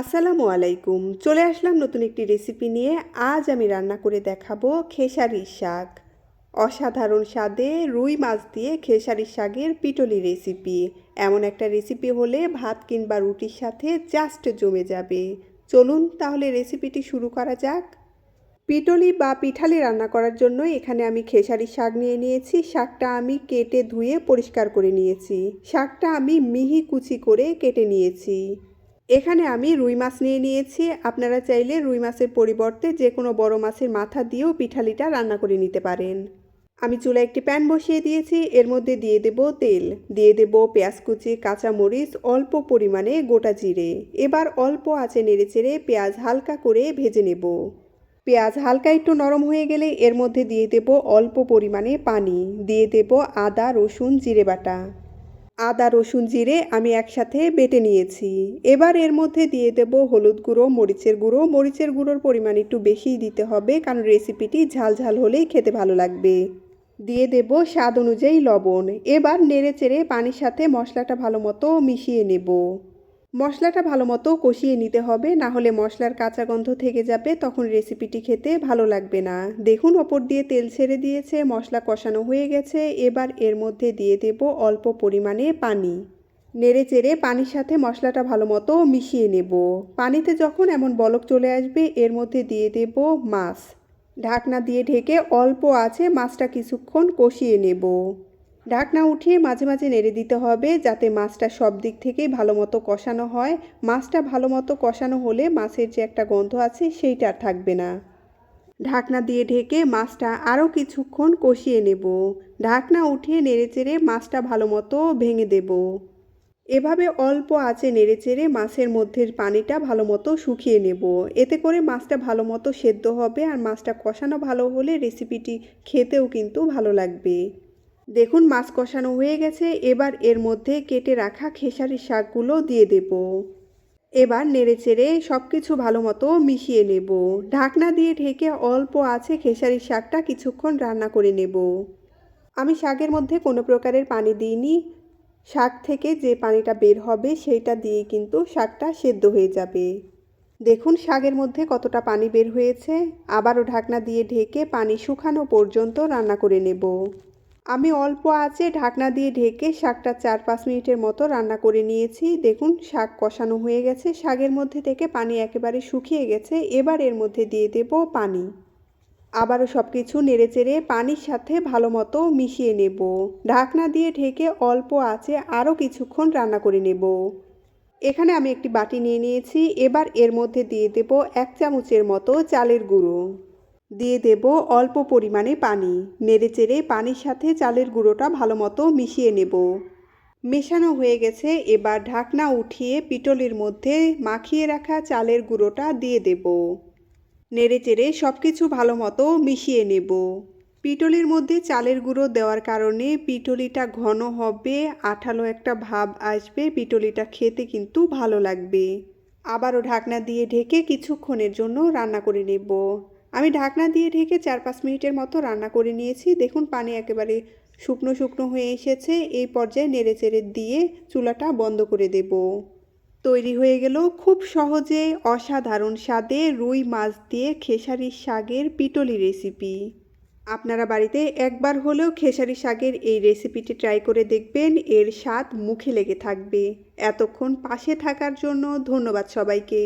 আসসালামু আলাইকুম। চলে আসলাম নতুন একটি রেসিপি নিয়ে। আজ আমি রান্না করে দেখাবো খেসারির শাক। অসাধারণ স্বাদে রুই মাছ দিয়ে খেসারির শাকের পিটলি রেসিপি এমন একটা রেসিপি হলে ভাত কিংবা রুটির সাথে জাস্ট জমে যাবে। চলুন তাহলে রেসিপিটি শুরু করা যাক। পিটলি বা পিঠালি রান্না করার জন্য এখানে আমি খেসারির শাক নিয়ে নিয়েছি। শাকটা আমি কেটে ধুয়ে পরিষ্কার করে নিয়েছি। শাকটা আমি মিহি কুচি করে কেটে নিয়েছি। এখানে আমি রুই মাছ নিয়ে নিয়েছি। আপনারা চাইলে রুই মাছের পরিবর্তে যে কোনো বড় মাছের মাথা দিয়েও পিঠালিটা রান্না করে নিতে পারেন। আমি চুলায় একটি প্যান বসিয়ে দিয়েছি। এর মধ্যে দিয়ে দেব তেল। দিয়ে দেব পেঁয়াজ কুচি কাঁচামরিচ অল্প পরিমাণে গোটা জিরে। এবার অল্প আছে নেড়েচেড়ে পেঁয়াজ হালকা করে ভেজে নেব। পেঁয়াজ হালকা একটু নরম হয়ে গেলে এর মধ্যে দিয়ে দেব অল্প পরিমাণে পানি। দিয়ে দেব আদা, রসুন, জিরে বাটা। আদা, রসুন, জিরে আমি একসাথে বেটে নিয়েছি। এবার এর মধ্যে দিয়ে দেব হলুদ গুঁড়ো, মরিচের গুঁড়ো। মরিচের গুঁড়োর পরিমাণ একটু বেশিই দিতে হবে কারণ রেসিপিটি ঝাল ঝাল হলেই খেতে ভালো লাগবে। দিয়ে দেব স্বাদ অনুযায়ী লবণ। এবার নেড়ে চেড়ে পানির সাথে মশলাটা ভালো মতো মিশিয়ে নেব। মশলাটা ভালো মতো কষিয়ে নিতে হবে, না হলে মশলার কাঁচা গন্ধ থেকে যাবে, তখন রেসিপিটি খেতে ভালো লাগবে না। দেখুন, ওপর দিয়ে তেল ছেড়ে দিয়েছে, মশলা কষানো হয়ে গেছে, এবার এর মধ্যে দিয়ে দেব অল্প পরিমাণে পানি। নেড়ে চেড়ে পানির সাথে মশলাটা ভালো মতো মিশিয়ে নেব। পানিতে যখন এমন বলক চলে আসবে, এর মধ্যে দিয়ে দেব মাছ। ঢাকনা দিয়ে ঢেকে অল্প আছে, মাছটা কিছুক্ষণ কষিয়ে নেব। ঢাকনা উঠিয়ে মাঝে মাঝে নেড়ে দিতে হবে যাতে মাছটা সব দিক থেকেই ভালো মতো কষানো হয়। মাছটা ভালো মতো কষানো হলে মাছের যে একটা গন্ধ আছে সেইটা থাকবে না। ঢাকনা দিয়ে ঢেকে মাছটা আরও কিছুক্ষণ কষিয়ে নেব। ঢাকনা উঠিয়ে নেড়েচেড়ে মাছটা ভালো মতো ভেঙে দেব। এভাবে অল্প আছে নেড়েচেড়ে মাছের মধ্যের পানিটা ভালো মতো শুকিয়ে নেব। এতে করে মাছটা ভালো মতো সেদ্ধ হবে আর মাছটা কষানো ভালো হলে রেসিপিটি খেতেও কিন্তু ভালো লাগবে। দেখুন মাছ কষানো হয়ে গেছে, এবার এর মধ্যে কেটে রাখা খেসারির শাকগুলো দিয়ে দেব। এবার নেড়েচেড়ে সব কিছু ভালো মতো মিশিয়ে নেব। ঢাকনা দিয়ে ঢেকে অল্প আছে খেসারির শাকটা কিছুক্ষণ রান্না করে নেব। আমি শাকের মধ্যে কোনো প্রকারের পানি দিইনি। শাক থেকে যে পানিটা বের হবে সেইটা দিয়ে কিন্তু শাকটা সেদ্ধ হয়ে যাবে। দেখুন শাকের মধ্যে কতটা পানি বের হয়েছে। আবারও ঢাকনা দিয়ে ঢেকে পানি শুকানো পর্যন্ত রান্না করে নেব। আমি অল্প আছে ঢাকনা দিয়ে ঢেকে শাকটা চার পাঁচ মিনিটের মতো রান্না করে নিয়েছি। দেখুন, শাক কষানো হয়ে গেছে। শাকের মধ্যে থেকে পানি একেবারে শুকিয়ে গেছে। এবার এর মধ্যে দিয়ে দেব পানি। আবারও সব কিছু নেড়েচেড়ে পানির সাথে ভালো মতো মিশিয়ে নেব। ঢাকনা দিয়ে ঢেকে অল্প আছে আরও কিছুক্ষণ রান্না করে নেব। এখানে আমি একটি বাটি নিয়ে নিয়েছি। এবার এর মধ্যে দিয়ে দেব এক চামচের মতো চালের গুঁড়ো। দিয়ে দেব অল্প পরিমাণে পানি। নেড়ে নেড়েচেড়ে পানির সাথে চালের গুঁড়োটা ভালো মতো মিশিয়ে নেব। মেশানো হয়ে গেছে, এবার ঢাকনা উঠিয়ে পিটলির মধ্যে মাখিয়ে রাখা চালের গুঁড়োটা দিয়ে দেব। নেড়েচেড়ে সব কিছু ভালো মতো মিশিয়ে নেব। পিটলির মধ্যে চালের গুঁড়ো দেওয়ার কারণে পিটলিটা ঘন হবে, আঠালো একটা ভাব আসবে, পিটলিটা খেতে কিন্তু ভালো লাগবে। আবারও ঢাকনা দিয়ে ঢেকে কিছুক্ষণের জন্য রান্না করে নেব। আমি ঢাকনা দিয়ে ঢেকে চার পাঁচ মিনিটের মতো রান্না করে নিয়েছি। দেখুন, পানি একেবারে শুকনো শুকনো হয়ে এসেছে। এই পর্যায়ে নেড়ে চেড়ে দিয়ে চুলাটা বন্ধ করে দেব। তৈরি হয়ে গেল খুব সহজে অসাধারণ স্বাদে রুই মাছ দিয়ে খেসারির শাকের পিটলি রেসিপি। আপনারা বাড়িতে একবার হলেও খেসারি শাকের এই রেসিপিটি ট্রাই করে দেখবেন। এর স্বাদ মুখে লেগে থাকবে। এতক্ষণ পাশে থাকার জন্য ধন্যবাদ সবাইকে।